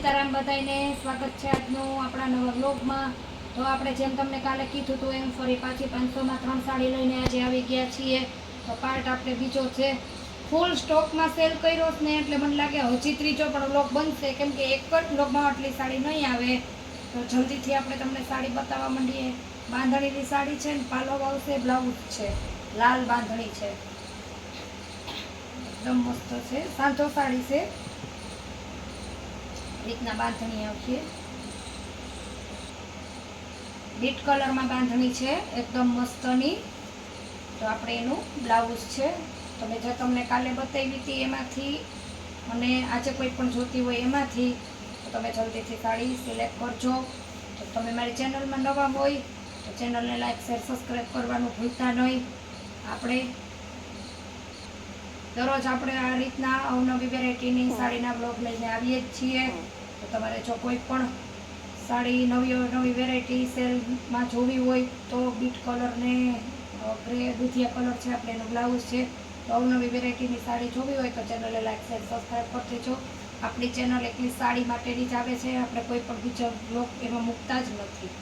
સીતારામ બધાને સ્વાગત છે આજનું આપણા નવા બ્લોગમાં તો આપણે જેમ તમને કાલે કીધું હતું એમ ફરી પાછી પાંચસોમાં ત્રણ સાડી લઈને આજે આવી ગયા છીએ. તો પાર્ટ આપણે બીજો છે. ફૂલ સ્ટોકમાં સેલ કર્યો જ ને એટલે મને લાગે હજી ત્રીજો પણ બ્લોગ બનશે. કેમ કે એક જ બ્લોગમાં આટલી સાડી નહીં આવે. તો જલ્દીથી આપણે તમને સાડી બતાવવા માંડીએ. બાંધણીની સાડી છે ને પાલો આવશે, બ્લાઉઝ છે, લાલ બાંધણી છે. એકદમ મસ્ત છે. સાંજો સાડી છે. રીતના બાંધણી આવશે. બીટ કલરમાં બાંધણી છે, એકદમ મસ્તની. તો આપણે એનું બ્લાઉઝ છે. તો મેં જે તમને કાલે બતાવી હતી એમાંથી અને આજે કોઈ પણ જોતી હોય એમાંથી, તો તમે જલ્દીથી સાડી સિલેક્ટ કરજો. તો તમે મારી ચેનલમાં નવા હોય, તો ચેનલને લાઈક શેર સબસ્ક્રાઈબ કરવાનું ભૂલતા નહીં. આપણે દરરોજ આપણે આ રીતના અવનવી વેરાયટીની સાડીના બ્લોગ લઈને આવીએ જ છીએ. તો તમારે જો કોઈ પણ સાડી નવી નવી વેરાયટી સેલમાં જોવી હોય તો બીટ કલરને ગ્રે દૂધિયા કલર છે આપણે એનું બ્લાઉઝ છે. તો અવનવી વેરાયટીની સાડી જોવી હોય તો ચેનલને લાઈક શેર સબસ્ક્રાઈબ કરી દેજો. આપણી ચેનલ એકલી સાડી માટેની જ આવે છે આપણે કોઈ પણ બીજો બ્લોગ એમાં મૂકતા જ નથી.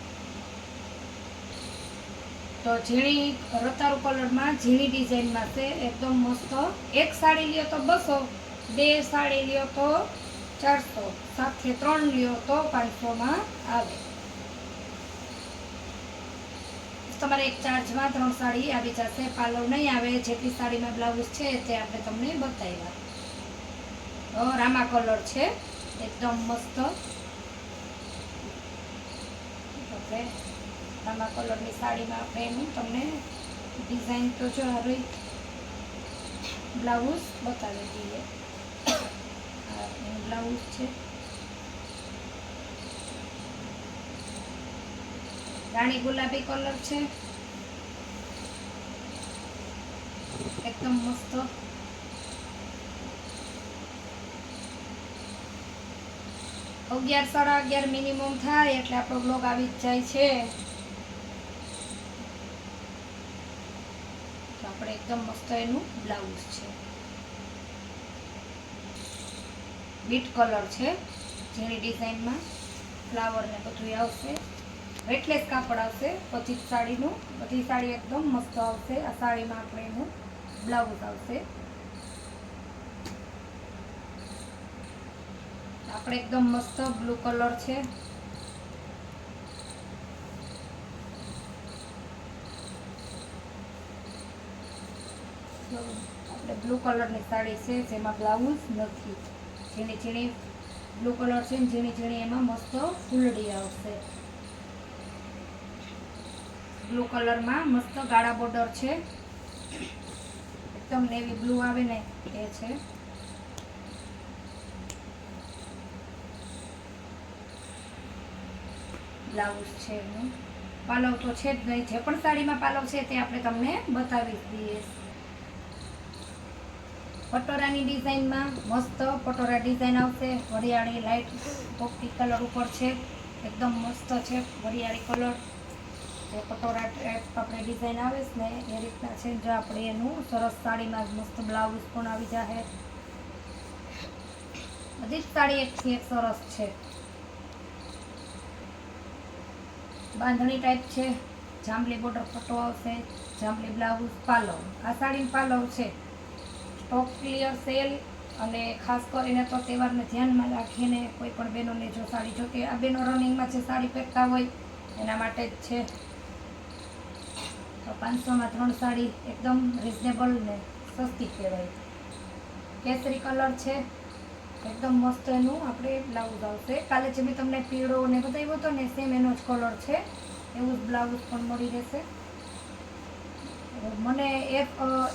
તો ઝીણી રતારું કલરમાં ઝીણી ડિઝાઇનમાં છે, એકદમ મસ્ત. એક સાડી લ્યો તો બસો, બે સાડી લ્યો તો ચારસો, સાથે ત્રણ લ્યો તો પાંચસોમાં આવે. તમારે એક ચાર્જમાં ત્રણ સાડી આવી જશે, પાલવ નહીં આવે, જેટલી સાડીમાં બ્લાઉઝ છે તે આપણે તમને બતાવ્યા. રામા કલર છે, એકદમ મસ્ત. આપણે રામા કલરની સાડીમાં આપણે એની તમને ડિઝાઇન તો જો હારી બ્લાઉઝ બતાવી દઈએ. બ્લાઉઝ છે. રાણી ગુલાબી કલર છે. એકદમ મસ્ત. અગિયાર સાડા અગિયાર મિનિમમ થાય એટલે આપણો બ્લોગ આવી જ જાય છે તો આપણે એકદમ મસ્ત એનું બ્લાઉઝ છે. બીટ કલર છે. જેની ડિઝાઇનમાં ફ્લાવર ને બધું આવશે. વેટલેસ કાપડ આવશે. પછી સાડીનું, બધી સાડી એકદમ મસ્ત આવશે. આ સાડીમાં આપણે એનું બ્લાઉઝ આવશે. આપણે એકદમ મસ્ત બ્લુ કલર છે. આપણે બ્લુ કલરની સાડી છે, જેમાં બ્લાઉઝ નથી. ઝીણી ઝીણી બ્લુ કલર છે ને ઝીણી ઝીણી એમાં મસ્ત ફૂલડી આવશે. બ્લુ કલરમાં મસ્ત ગાળા બોર્ડર છે. એકદમ નેવી બ્લુ આવે ને એ છે. બ્લાઉઝ છે એનું. પાલવ તો છે જ નહીં. જે પણ સાડીમાં પાલવ છે તે આપણે તમને બતાવી દઈએ. પટોરાની ડિઝાઇનમાં મસ્ત પટોરા ડિઝાઇન આવશે. વરિયાળી લાઇટ પોપટી કલર ઉપર છે. એકદમ મસ્ત છે વરિયાળી કલર. જે પટોરા ટાઈપ આપણે ડિઝાઇન આવે છે ને એ રીતના છે જો આપણે એનું સરસ સાડીમાં જ મસ્ત બ્લાઉઝ પણ આવી જાય બધી જ સાડી એકથી એક સરસ છે. બાંધણી ટાઈપ છે. જાંબલી બોર્ડર પટ્ટો આવશે. જાંબલી બ્લાઉઝ પાલવ. આ સાડીનું પાલવ છે. સ્ટોક ક્લિયર સેલ અને ખાસ કરીને તો તહેવારને ધ્યાનમાં રાખીને કોઈ પણ બહેનોને જો સાડી જોકે આ બહેનો રનિંગમાં જે સાડી પહેરતા હોય, એના માટે જ છે. તો પાંચસોમાં ત્રણ સાડી એકદમ રિઝનેબલ ને સસ્તી કહેવાય. કેસરી કલર છે, એકદમ મસ્ત એનું. આપણે બ્લાઉઝ આવશે. કાલે જે મેં તમને પીળો ને બતાવ્યો હતો ને સેમ એનો જ કલર છે. એવું જ બ્લાઉઝ પણ મળી રહેશે. મને એક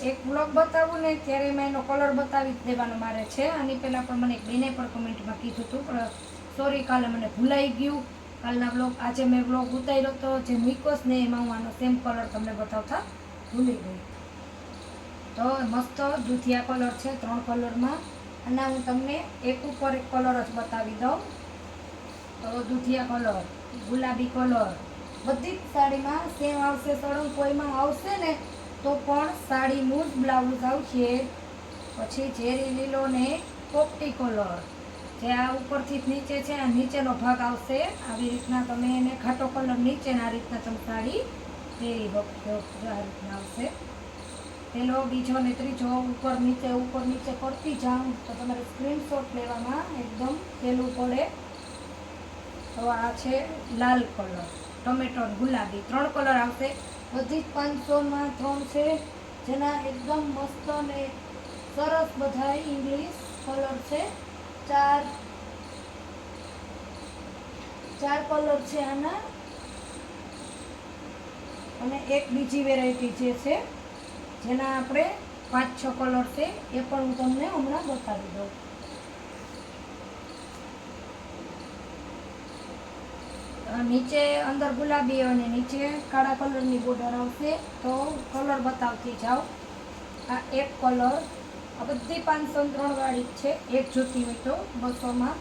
એક બ્લોગ બતાવું ને ત્યારે મેં એનો કલર બતાવી જ દેવાનો મારે છે. આની પહેલાં પણ મને એક બેને પણ કમેન્ટમાં કીધું હતું, પણ સોરી કાલે મને ભૂલાઈ ગયું. કાલના બ્લોગ આજે મેં બ્લોગ ઉતાર્યો હતો જે મિકોસ ને એમાં હું આનો સેમ કલર તમને બતાવતા ભૂલી ગઈ. તો મસ્ત દૂધિયા કલર છે ત્રણ કલરમાં અને હું તમને એક ઉપર એક કલર જ બતાવી દઉં. તો દૂધિયા કલર ગુલાબી કલર બધી જ સાડીમાં સેમ આવશે, સળંગ કોઈમાં આવશે ને, તો પણ સાડીનું જ બ્લાઉઝ આવશે. પછી ઝેરી લીલો ને પોપટી કલર જે આ ઉપરથી નીચે છે, આ નીચેનો ભાગ આવશે. આવી રીતના તમે એને ઘાટો કલર નીચેને આ રીતના તમે સાડી પહેરી શકો આ રીતના આવશે. પેલો, બીજો ને ત્રીજો, ઉપર નીચે ઉપર નીચે કરતી જાઉં તો તમારે સ્ક્રીનશોટ લેવામાં એકદમ પહેલું પડે. તો આ છે લાલ કલર ટમેટો ગુલાબી. ત્રણ કલર આવશે. બધી જ પાંચસોમાં ત્રણ છે. જેના એકદમ મસ્ત અને સરસ બધા ઇંગ્લિશ કલર છે. ચાર ચાર કલર છે આના. અને એક બીજી વેરાયટી જે છે, જેના આપણે પાંચ છ કલર છે, એ પણ હું તમને હમણાં બતાવી દઉં. નીચે અંદર ગુલાબી અને નીચે કાળા કલરની બોર્ડર આવશે. તો કલર બતાવતી જાઓ. આ એક કલર. આ બધી પાંચસો ત્રણ વાળી જ છે. એક જોતી હોય તો બસોમાં.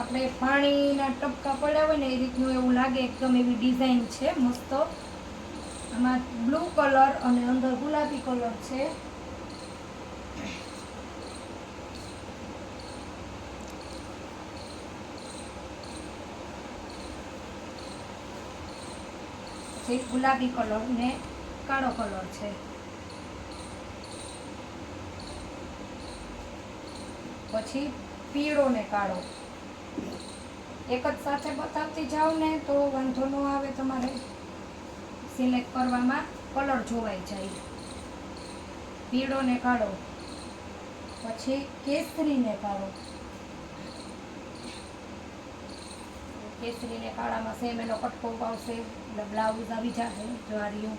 આપણે પાણીના ટપકા પડ્યા હોય ને એ રીતનું એવું લાગે. એકદમ એવી ડિઝાઇન છે. મસ્ત. આમાં બ્લુ કલર અને અંદર ગુલાબી કલર છે. પછી ગુલાબી કલર ને કાળો કલર છે. પછી પીળો ને કાળો. એક જ સાથે બતાવતી જાઓ ને તો વાંધો ન આવે તમારે. સિલેક્ટ કરવામાં કલર જોવાઈ જાય. પીળો ને કાળો. પછી કેસરી ને કાળો. કેસરી ને કાળામાં સેમ એનો કટકો આવશે બ્લાઉઝ આવી જશે, જ્વારીઓ.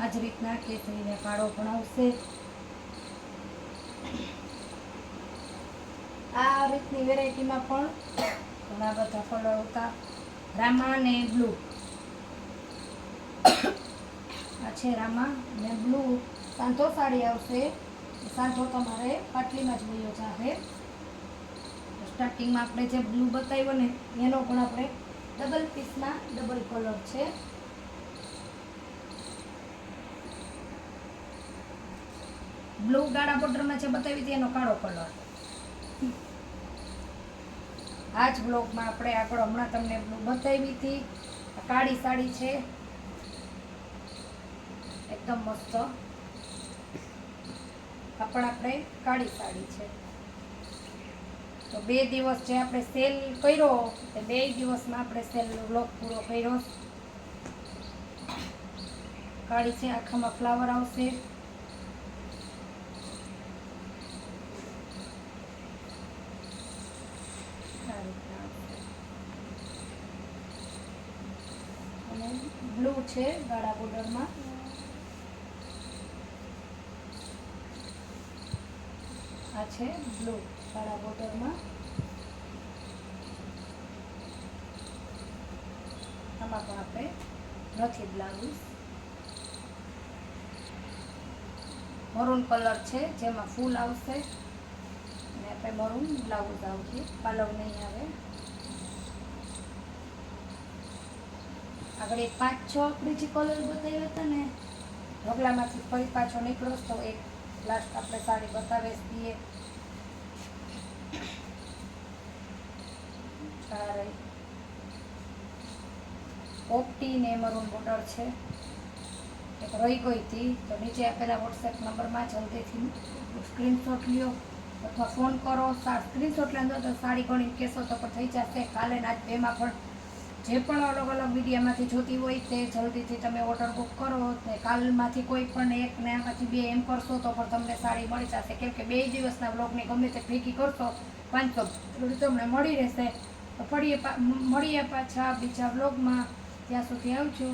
આ જ રીતના કેસરીને કાળો પણ આવશે. આ રીતની વેરાયટીમાં પણ ઘણા બધા કલર હતા રામા ને બ્લુ. આ છે રામા ને બ્લુ. સાંધો સાડી આવશે. સાંધો તમારે પાટલીમાં જ વયો જાશે. સ્ટાર્ટિંગમાં આપણે જે બ્લુ બતાવ્યો ને, એનો પણ આપણે ડબલ પીસમાં ડબલ કલર છે. બ્લુ ગાળા બોર્ડરમાં જે બતાવી હતી એનો કાળો કલર આ જ બ્લોગમાં આપણે આગળ હમણાં તમને બ્લુ બતાવી હતી. કાળી સાડી છે. એકદમ મસ્ત. આ પણ આપણે કાળી સાડી છે. તો બે દિવસ જે આપણે સેલ કર્યો તે બે દિવસમાં આપણે સેલનો બ્લોગ પૂરો કર્યો. કાળી છે, આખામાં ફ્લાવર આવશે. બ્લુ છે, ગાળા બોર્ડરમાં. આ છે બ્લુ કાળા બોર્ડરમાં. આમાં પણ આપણે નથી બ્લાઉઝ. મરૂન કલર છે, જેમાં ફૂલ આવશે. અને આપણે મરૂન બ્લાઉઝ આવશે. પાલવ નહીં આવે. આગળ એક પાંચ છ આપણે જે કલર બતાવ્યા હતા ને, ઢગલામાંથી ફરી પાછો નીકળો તો એક લાસ્ટ આપણે સાડી બતાવી દઈએ ઓપટી ને મરૂન બોર્ડર છે. એક રહી ગઈ હતી. તો નીચે આપેલા વોટ્સએપ નંબરમાં જલ્દીથી સ્ક્રીનશોટ લ્યો. અથવા ફોન કરો. સ્ક્રીનશોટ લેંદો તો સાડી ઘણી કેસો તો પણ થઈ જશે. કાલે ના બેમાં પણ જે પણ અલગ અલગ મીડિયામાંથી જોતી હોય તે જલ્દીથી તમે ઓર્ડર બુક કરો ને કાલમાંથી કોઈ પણ એક ને આમાંથી બે એમ કરશો તો પણ તમને સારી મળી જશે. કેમ કે બે દિવસના બ્લોગને ગમે તે ભેગી કરશો, પાંચસો તમને મળી રહેશે. પા- મળીએ પાછા બીજા બ્લોગમાં ત્યાં સુધી આવજો.